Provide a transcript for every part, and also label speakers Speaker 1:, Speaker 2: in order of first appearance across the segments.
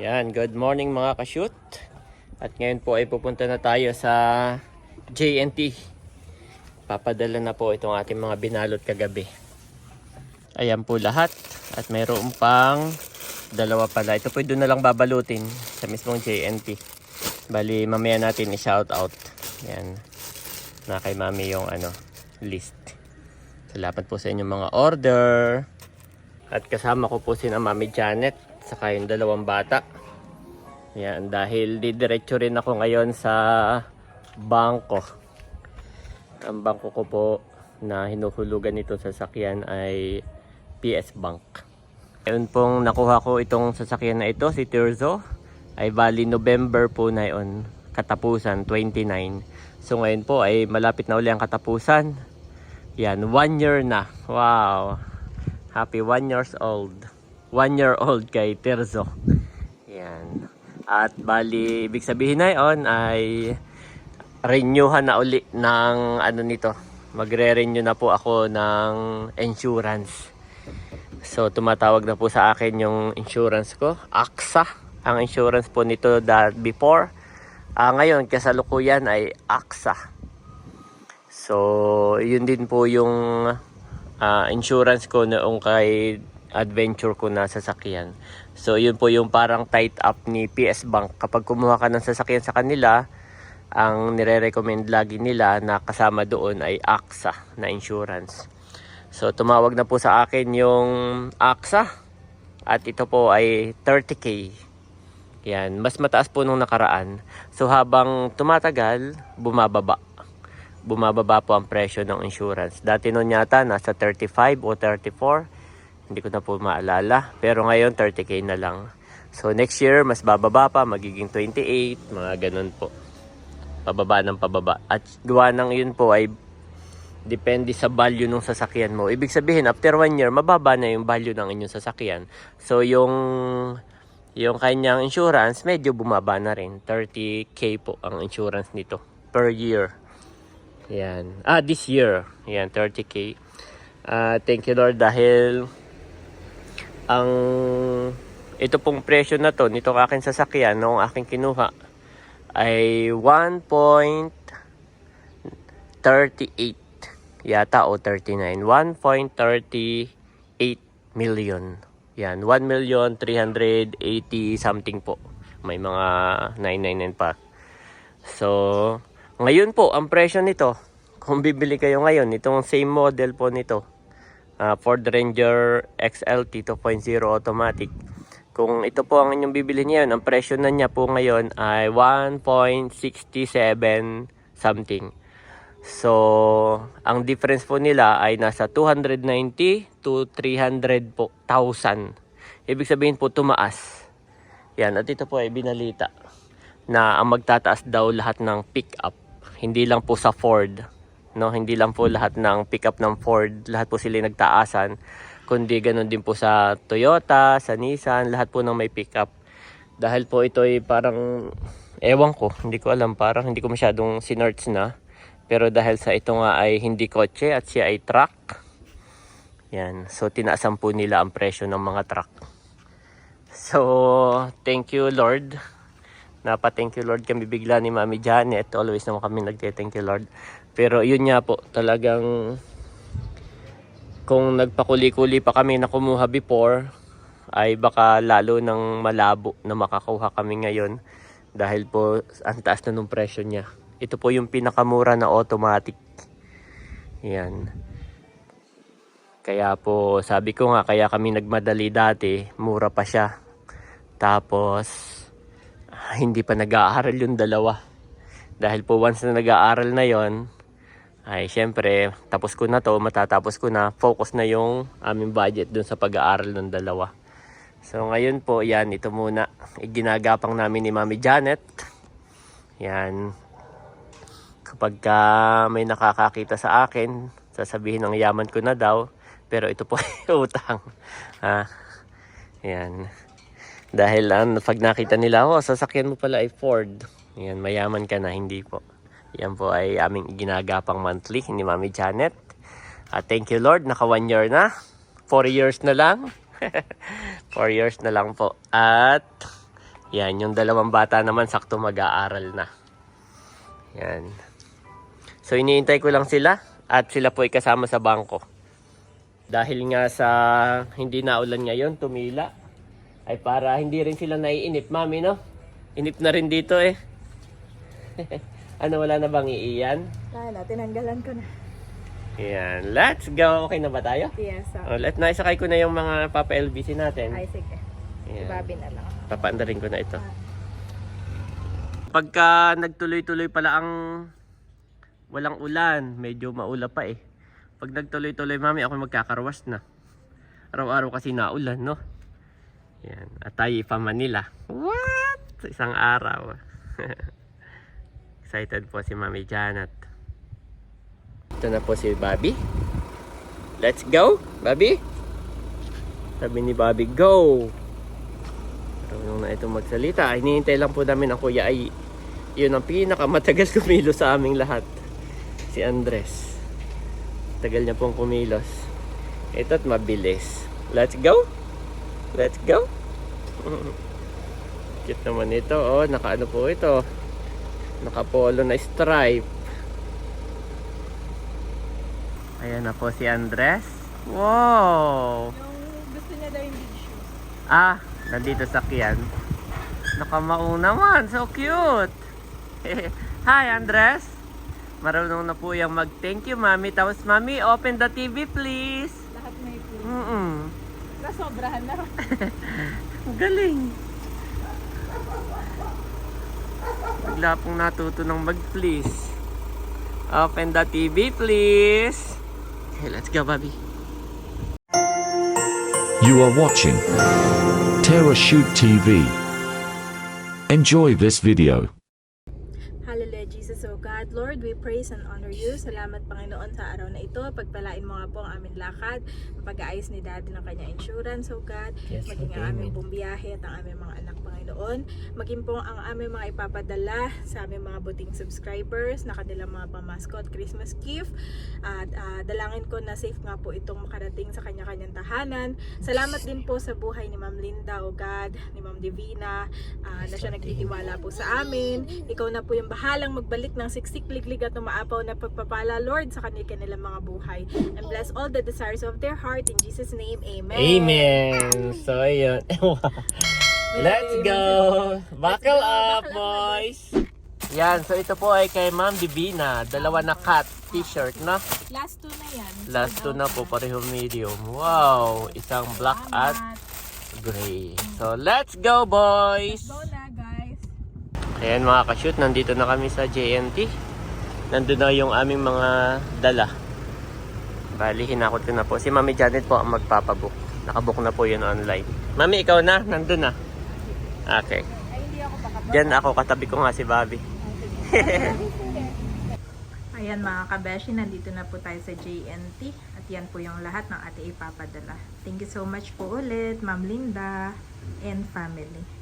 Speaker 1: Yan, good morning mga ka-shoot. At ngayon po ay pupunta na tayo sa JNT. Papadala na po itong ating mga binalot kagabi. Ayan po lahat. At mayroon pang dalawa pala. Ito po doon na lang babalutin sa mismong JNT. Bali, mamaya natin i-shout out. Yan. Na kay mami yung ano, list. Salamat po sa inyong mga order. At kasama ko po si na Mami Janet saka yung dalawang bata. Yan, dahil didiretso rin ako ngayon sa bangko. Ang bangko ko po na hinuhulugan nito sa sasakyan ay PS Bank. Ngayon pong nakuha ko itong sasakyan na ito, si Tirzo, ay bali November po na yun, katapusan, 29. So ngayon po ay malapit na uli ang katapusan. Yan, one year na. Wow! Happy one years old. One year old kay Tirzo. Yan. At bali, ibig sabihin na yun ay renewhan na uli ng ano nito. Magre-renew na po ako ng insurance. So tumatawag na po sa akin yung insurance ko. AXA. Ang insurance po nito that before. Ah ngayon, kasalukuyan ay AXA. So, yun din po yung ah, insurance ko noong kay adventure ko na sasakyan. So, yun po yung parang tight up ni PS Bank. Kapag kumuha ka ng sasakyan sa kanila, ang nire-recommend lagi nila na kasama doon ay AXA na insurance. So, tumawag na po sa akin yung AXA at ito po ay 30k. Yan, mas mataas po nung nakaraan. So, habang tumatagal, bumababa bumababa po ang presyo ng insurance. Dati noon yata nasa 35 o 34. Hindi ko na po maalala. Pero ngayon 30k na lang. So next year mas bababa pa, magiging 28, mga ganun po. Pababa ng pababa. At gawa ng yun po ay depende sa value ng sasakyan mo. Ibig sabihin after one year mababa na yung value ng inyong sasakyan. So yung yung kanyang insurance medyo bumaba na rin. 30k po ang insurance nito per year. Yan. Ah, this year. Yan, 30k. Ah, thank you Lord dahil ang ito pong presyo na to nitong aking sasakyan noong aking kinuha ay 1.38 yata o 39 1.38 million. Yan 1 million 380 something po. May mga 999 pa. So ngayon po, ang presyo nito, kung bibili kayo ngayon, itong same model po nito, ah, Ford Ranger XLT 2.0 automatic. Kung ito po ang inyong bibili ngayon, ang presyo na niya po ngayon ay 1.67 something. So, ang difference po nila ay nasa 290 to 300 po, thousand. Ibig sabihin po tumaas. Yan, at ito po ay binalita na ang magtataas daw lahat ng pick-up. Hindi lang po sa Ford. No, hindi lang po lahat ng pick-up ng Ford, lahat po sila nagtaasan, kundi ganun din po sa Toyota, sa Nissan, lahat po ng may pick-up. Dahil po ito ay parang ewan ko, hindi ko alam, parang hindi ko masyadong sinerch na. Pero dahil sa ito nga ay hindi kotse at siya ay truck. Yan, so tinaasan po nila ang presyo ng mga truck. So, thank you Lord. Napa-thank you Lord kami bigla ni Mami Janet. Always naman kami nagte-thank you Lord. Pero yun nga po, talagang kung nagpakuli-kuli pa kami na kumuha before, ay baka lalo ng malabo na makakuha kami ngayon dahil po ang taas na nung presyo niya. Ito po yung pinakamura na automatic. Yan. Kaya po sabi ko nga kaya kami nagmadali dati, mura pa siya. Tapos ah, hindi pa nag-aaral yung dalawa. Dahil po once na nag-aaral na yon ay syempre tapos ko na to, matatapos ko na, focus na yung aming budget dun sa pag-aaral ng dalawa. So ngayon po, yan, ito muna. Iginagapang namin ni Mami Janet. Yan. Kapag ka may nakakakita sa akin, sasabihin ng yaman ko na daw. Pero ito po ay utang. Ha? Yan. Dahil ang pag nakita nila, oh, sasakyan mo pala ay Ford. Yan, mayaman ka na, hindi po. Yan po ay aming ginagapang monthly ni Mami Janet. At thank you Lord, naka one year na. Four years na lang. Four years na lang po. At Yan, yung dalawang bata naman sakto mag-aaral na. Yan. So iniintay ko lang sila at sila po ay kasama sa bangko. Dahil nga sa hindi naulan ngayon, tumila. Ay para hindi rin sila naiinip, mami, no? Inip na rin dito eh. ano, wala na bang iiyan?
Speaker 2: Wala, tinanggalan ko na.
Speaker 1: Yan, let's go. Okay na ba tayo?
Speaker 2: Yes, so.
Speaker 1: Oh, let naisakay ko na yung mga Papa LBC natin.
Speaker 2: Ay, sige. Si
Speaker 1: Yan.
Speaker 2: Bobby na lang.
Speaker 1: Papaandarin ko na ito. Pagka nagtuloy-tuloy pala ang walang ulan, medyo maula pa eh. Pag nagtuloy-tuloy mami, ako magkakarwas na. Araw-araw kasi naulan, no? Yan. At tayo pa Manila. What? Sa isang araw. Excited po si Mami Janet. Ito na po si Bobby. Let's go, Bobby. Sabi ni Bobby, go! Marunong na itong magsalita. Hinihintay lang po namin ang kuya ay yun ang pinakamatagal kumilos sa aming lahat. Si Andres. Tagal niya pong kumilos. Ito't mabilis. Let's go! Let's go! Cute naman ito. Oh, naka ano po ito. Naka polo na stripe. Ayan na po si Andres. Wow!
Speaker 2: Yung gusto niya daw yung big shoes.
Speaker 1: Ah, nandito sa Kian. Nakamao naman. So cute. Hi, Andres. Marunong na po yung mag-thank you, mami. Tapos, mami, open the TV, please.
Speaker 2: Lahat may please.
Speaker 1: Mm-mm.
Speaker 2: Nasobrahan na.
Speaker 1: Galing. Bigla pong natuto ng mag-please. Open the TV, please. Okay, let's go, Bobby.
Speaker 3: You are watching Terra Shoot TV. Enjoy this video.
Speaker 2: God. Lord, we praise and honor you. Salamat, Panginoon, sa araw na ito. Pagpalain mo nga po ang aming lakad, ang pag-aayos ni Daddy ng kanyang insurance, O God.
Speaker 1: Yes,
Speaker 2: maging ang aming
Speaker 1: Amen.
Speaker 2: bumiyahe at ang aming mga anak, Panginoon. Maging po ang aming mga ipapadala sa aming mga buting subscribers na kanilang mga pamaskot Christmas gift. At ah, dalangin ko na safe nga po itong makarating sa kanya-kanyang tahanan. Salamat din po sa buhay ni Ma'am Linda, O God, ni Ma'am Divina, ah, na siya nagtitiwala po sa amin. Ikaw na po yung bahalang magbalik ng siksik liglig at umaapaw na pagpapala, Lord, sa kanil kanilang mga buhay. And bless all the desires of their heart. In Jesus' name, Amen.
Speaker 1: Amen. So, ayun. Let's go! Buckle
Speaker 2: Let's
Speaker 1: up, boys! Yan, so ito po ay kay Ma'am Divina. Dalawa na cut t-shirt, no?
Speaker 2: Last two na yan.
Speaker 1: Last two na po, pareho medium. Wow! Isang black at gray. So, let's go, boys!
Speaker 2: Go na.
Speaker 1: Ayan mga ka-shoot, nandito na kami sa JNT. Nandun na yung aming mga dala. Bali, hinakot ko na po. Si Mami Janet po ang magpapabook. Nakabook na po yun online. Mami, ikaw na? Nandun na? Okay. Diyan ako, katabi ko nga si Bobby.
Speaker 2: Ayan mga kabeshi, nandito na po tayo sa JNT at yan po yung lahat ng ating ipapadala. Thank you so much po ulit, Ma'am Linda and family.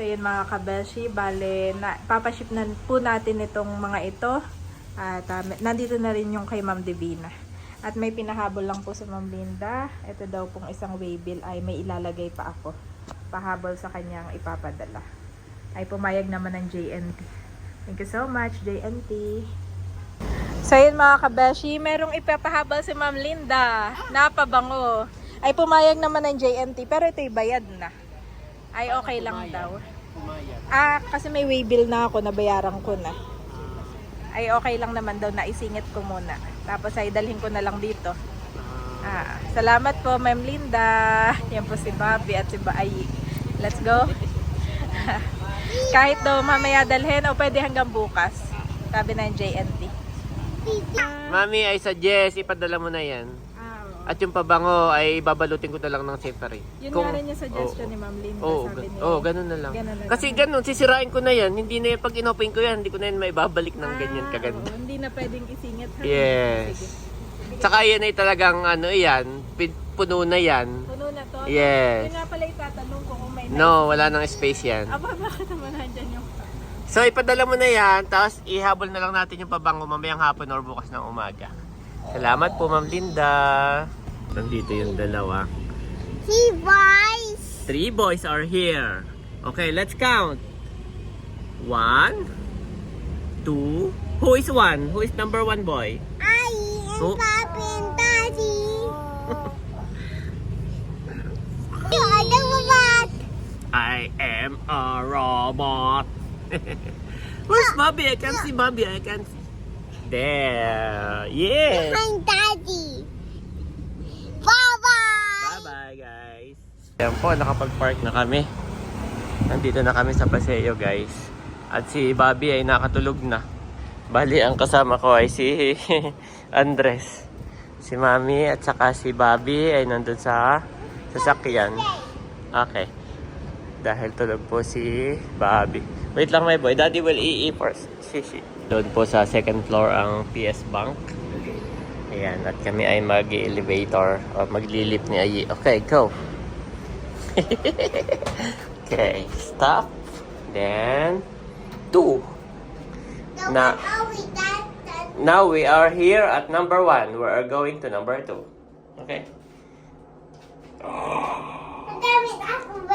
Speaker 2: So yun mga kabeshi, bale, na, papaship na po natin itong mga ito at ah, nandito na rin yung kay Ma'am Divina. At may pinahabol lang po sa Ma'am Linda. Ito daw pong isang waybill ay may ilalagay pa ako. Pahabol sa kanyang ipapadala. Ay pumayag naman ng JNT. Thank you so much, JNT. So yun mga kabeshi, merong ipapahabol si Ma'am Linda. Napabango. Ay pumayag naman ng JNT, pero ito'y bayad na. Ay okay lang daw. Ah, kasi may waybill na ako, nabayaran ko na. Ay okay lang naman daw na isingit ko muna. Tapos ay dalhin ko na lang dito. Ah, salamat po, Ma'am Linda. Yan po si Bobby at si Baay. Let's go. Kahit daw mamaya dalhin o pwede hanggang bukas. Sabi ng JNT.
Speaker 1: Mami, I suggest, ipadala mo na yan.
Speaker 2: Ah.
Speaker 1: At yung pabango ay babalutin ko na lang ng separate.
Speaker 2: Yun
Speaker 1: Kung-
Speaker 2: nga rin yung suggestion
Speaker 1: Oo.
Speaker 2: ni Ma'am Linda.
Speaker 1: Oo,
Speaker 2: sabi niya.
Speaker 1: oo, ganun na lang.
Speaker 2: Ganun na
Speaker 1: Kasi
Speaker 2: lang.
Speaker 1: ganun, sisirain ko na yan. Hindi na yan, pag inopen ko yan, hindi ko na yan may babalik ng ganyan
Speaker 2: Ah,
Speaker 1: kaganda.
Speaker 2: oo, hindi na pwedeng isingit. ha?
Speaker 1: Yes.
Speaker 2: Sige.
Speaker 1: Tsaka yan ay talagang ano yan, puno na yan.
Speaker 2: Puno na to.
Speaker 1: Yes.
Speaker 2: Yun nga pala itatanong ko kung may
Speaker 1: No, wala nang space yan.
Speaker 2: Aba, bakit naman nandyan yung...
Speaker 1: So ipadala mo na yan, tapos ihabol na lang natin yung pabango mamayang hapon or bukas ng umaga. Salamat po, Ma'am Linda. Nandito yung dalawa.
Speaker 4: He buys
Speaker 1: Three boys are here. Okay, let's count. One, two. Who is one? Who is number one boy?
Speaker 4: I and
Speaker 1: Oh.
Speaker 4: Papi and Daddy. you are the robot.
Speaker 1: I am a robot. Where's Bobby? I can't see Bobby. I can't see. There. Yes.
Speaker 4: Behind Daddy.
Speaker 1: Guys. Ayan po, nakapag-park na kami. Nandito na kami sa Paseo, guys. At si Bobby ay nakatulog na. Bali, ang kasama ko ay si Andres. Si Mami at saka si Bobby ay nandun sa sasakyan. Okay. Dahil tulog po si Bobby. Wait lang, my boy. Daddy will ii first. Shishi. Doon po sa second floor ang PS Bank. Ayan, at kami ay mag-elevator o maglilip ni Ayi. Okay, go. okay, stop. Then, two.
Speaker 4: No,
Speaker 1: Na-
Speaker 4: we that, that.
Speaker 1: Now we are here at number one. We are going to number two. Okay?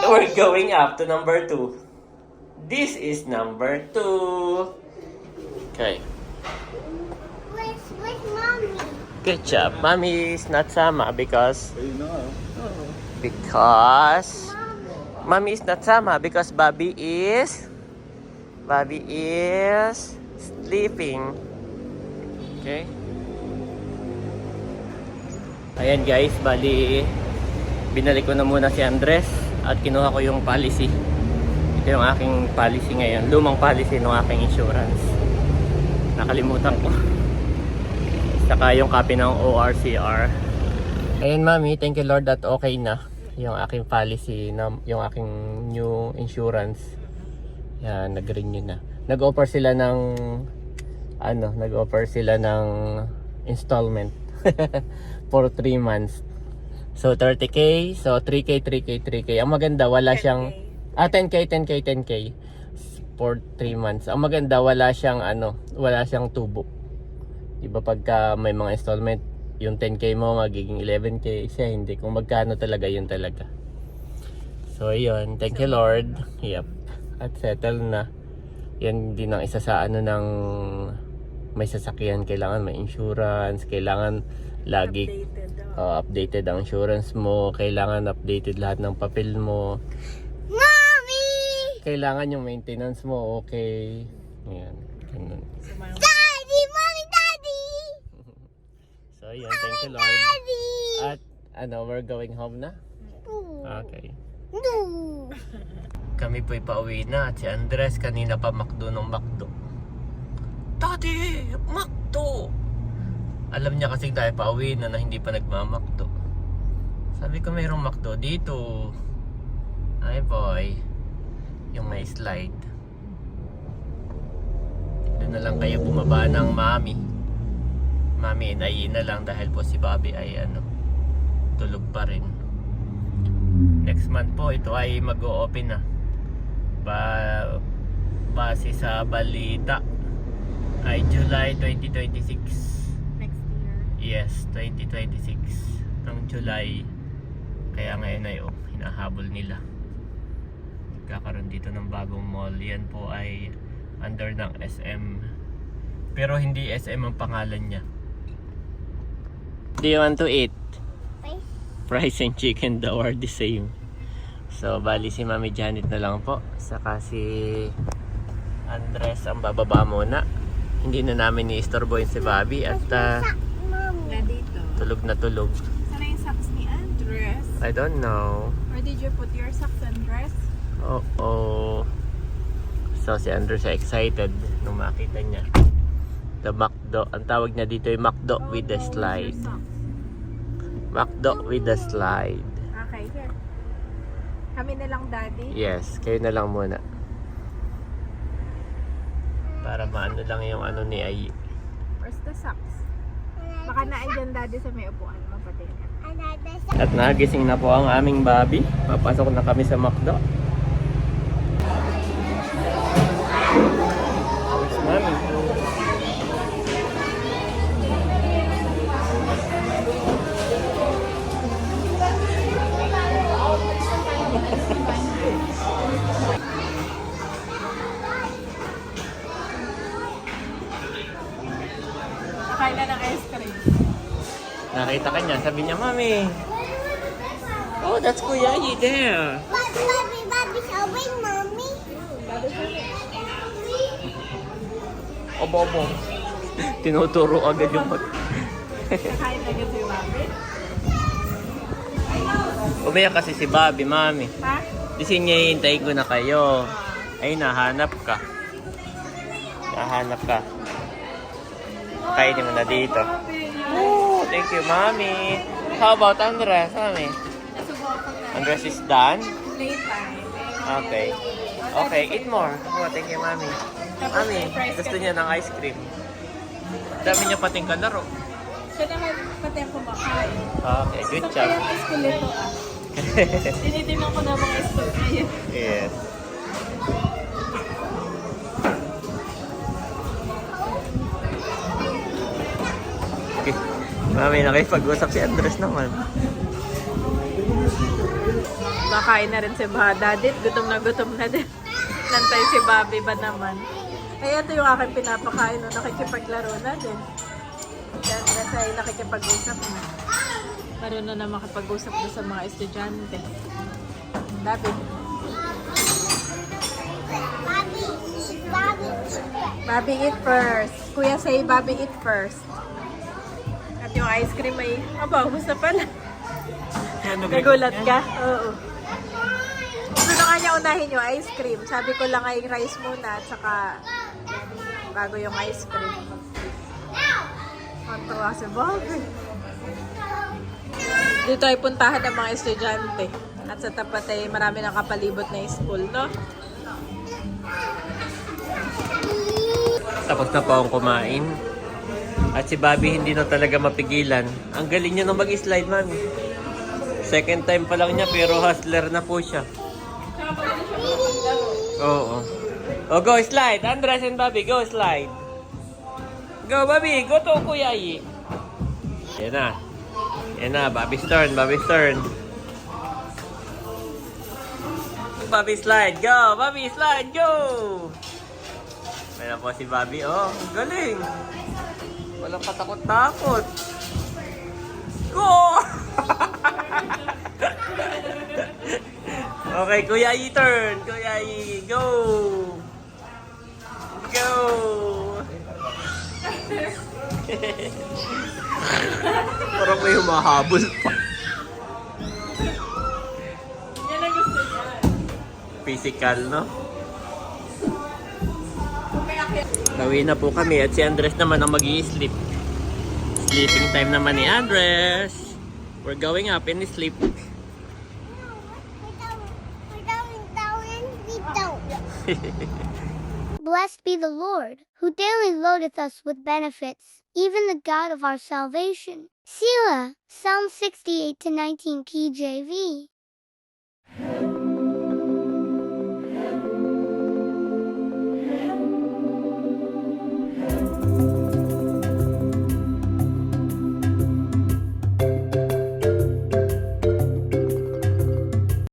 Speaker 1: We're going up to number two. This is number two. Okay.
Speaker 4: Where's mommy?
Speaker 1: Is not sama because because.
Speaker 4: Mommy
Speaker 1: is not sama because Bobby is Bobby is sleeping. Okay? Ayan guys, bali binalik ko na muna si Andres at kinuha ko yung policy. Ito yung aking policy ngayon. Lumang policy ng aking insurance. Nakalimutan ko. Saka yung copy ng ORCR. Ayan mami, thank you Lord that okay na yung aking policy, na, yung aking new insurance. Yan, nag-renew na. Nag-offer sila ng ano, nag-offer sila ng installment for 3 months. So 30k, so 3k, 3k, 3k. Ang maganda wala siyang ah 10k, 10k, 10k for 3 months. Ang maganda wala siyang ano, wala siyang tubo. 'Di ba pagka may mga installment, yung 10k mo magiging 11k, siya hindi kung magkano talaga yun talaga. So ayun, thank you Lord. Yep. At settle na. Yan din ang isa sa ano ng may sasakyan, kailangan may insurance, kailangan lagi
Speaker 2: Updated.
Speaker 1: uh, updated ang insurance mo, kailangan updated lahat ng papel mo,
Speaker 4: Mommy.
Speaker 1: kailangan yung maintenance mo okay. Yan, ganun.
Speaker 2: So, mga-
Speaker 4: Daddy, mommy, daddy.
Speaker 1: So you Lord. At ano, we're going home na? Okay.
Speaker 4: No.
Speaker 1: Kami po'y pauwi na at si Andres kanina pa makdo ng makdo. Daddy! Makdo! Alam niya kasi tayo pauwi na na hindi pa nagmamakdo. Sabi ko mayroong makdo dito. Ay boy. Yung may slide. Doon na lang kayo bumaba ng mami. Mami and Ayi na lang dahil po si Bobby ay ano, tulog pa rin. Next month po ito ay mag-o-open na. Ba base sa balita ay July 2026.
Speaker 2: Next year.
Speaker 1: Yes, 2026 ng July. Kaya ngayon ay oh, hinahabol nila. Nagkakaroon dito ng bagong mall. Yan po ay under ng SM. Pero hindi SM ang pangalan niya. Do you want to eat? Fries and chicken daw are the same. So, bali si Mami Janet na lang po. Saka si Andres ang bababa muna. Hindi na namin ni-istorbo yun si Bobby at ah,
Speaker 4: Mommy.
Speaker 2: Na dito.
Speaker 1: tulog na tulog.
Speaker 2: Sana yung socks ni Andres?
Speaker 1: I don't know.
Speaker 2: Where did you put your socks, Andres?
Speaker 1: Oh, oh. So, si Andres ay excited nung makita niya. The McDo. Ang tawag niya dito ay McDo with the slide. McDo with the slide.
Speaker 2: Okay, here. Kami na lang, Daddy.
Speaker 1: Yes, kayo na lang muna. Para maano lang yung ano ni Ayi.
Speaker 2: Where's the socks? Baka naandyan, Daddy, sa may upuan mo pati.
Speaker 1: At nagising na po ang aming Bobby. Papasok na kami sa McDo. Where's Mami? Nakita ka niya, sabi niya, Mami, oh, that's Kuya Yi there.
Speaker 4: Bobby, Bobby, Bobby, away, mommy.
Speaker 1: Obo, obo. Tinuturo agad yung mag...
Speaker 2: Kakain na agad si Bobby.
Speaker 1: Umiyak kasi si Bobby, Mami.
Speaker 2: Ha?
Speaker 1: Kasi niya hihintayin ko na kayo. Ay, nahanap ka. Nahanap ka. Kainin mo na dito. Thank you, Mami. How about Andres, Mami? Andres is done? Okay. Okay, eat more. Oh, thank you, Mami. Mami, gusto niya ng ice cream. Dami niya pating kalaro.
Speaker 2: Siya naman pati ang kumakain.
Speaker 1: Okay, good
Speaker 2: Sa
Speaker 1: job.
Speaker 2: kaya eskuleto ah. Tinitingnan ko na mga eskuleto.
Speaker 1: yes. Mami, nakipag-usap si Andres naman.
Speaker 2: Makain na rin si Bahadadit. Gutom na gutom na din. Nantay si Bobby ba naman? Ay, ito yung aking pinapakain no, nakikipaglaro na din. Yan, kasi ay nakikipag-usap na. Marunong na makipag-usap na sa mga estudyante. David.
Speaker 4: Bobby eat
Speaker 2: first. Kuya say Bobby eat first. Yung ice cream ay, aba, gusto pala. Nagulat ka? Oo. Gusto na nga niya unahin yung ice cream. Sabi ko lang ay rice muna at saka bago yung ice cream. Ang tuwa si Bobby. Dito ay puntahan ng mga estudyante. At sa tapat ay marami nang kapalibot na school, no?
Speaker 1: Tapos na po akong kumain. At si Bobby hindi na talaga mapigilan. Ang galing niya na mag-slide, mami. Second time pa lang niya pero hustler na po siya. Oo. Oh, go slide. Andres and Bobby, go slide. Go, Bobby. Go to Kuya Yi. Yan na. Yan na. Bobby's turn. Bobby's turn. Bobby slide. Go. Bobby slide. Go. Meron po si Bobby. Oh, galing. Walang katakot-takot. Go! okay, Kuya Yi turn. Kuya Yi, go! Go! Parang may humahabol pa.
Speaker 2: Yan ang gusto niya.
Speaker 1: Physical, no? Bawi na po kami at si Andres naman ang mag sleep Sleeping time naman ni Andres. We're going up sleep.
Speaker 4: And don't. Blessed be the Lord, who daily loadeth us with benefits, even the God of our salvation. Selah, Psalm 68 to 19 KJV.